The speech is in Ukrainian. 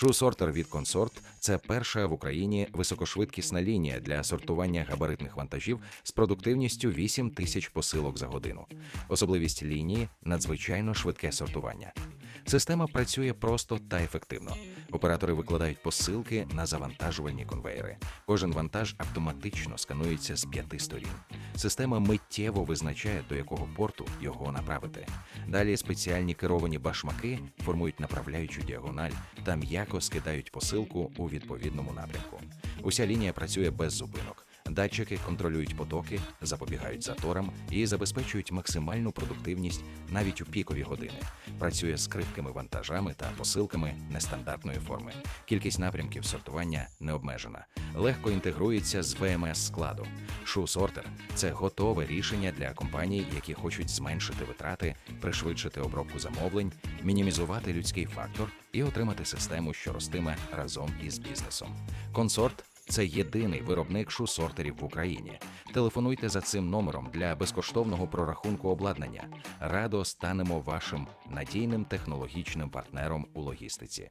Шусортер від Консорт це перша в Україні високошвидкісна лінія для сортування габаритних вантажів з продуктивністю 8 тисяч посилок за годину. Особливість лінії надзвичайно швидке сортування. Система працює просто та ефективно. Оператори викладають посилки на завантажувальні конвейери. Кожен вантаж автоматично сканується з п'яти сторін. Система миттєво визначає, до якого порту його направити. Далі спеціальні керовані башмаки формують направляючу діагональ та м'яко скидають посилку у відповідному напрямку. Уся лінія працює без зупинок. Датчики контролюють потоки, запобігають заторам і забезпечують максимальну продуктивність навіть у пікові години. Працює з крихкими вантажами та посилками нестандартної форми. Кількість напрямків сортування не обмежена. Легко інтегрується з ВМС складу. Шусортер це готове рішення для компаній, які хочуть зменшити витрати, пришвидшити обробку замовлень, мінімізувати людський фактор і отримати систему, що ростиме разом із бізнесом. Консорт це єдиний виробник шусортерів в Україні. Телефонуйте за цим номером для безкоштовного прорахунку обладнання. Радо станемо вашим надійним технологічним партнером у логістиці.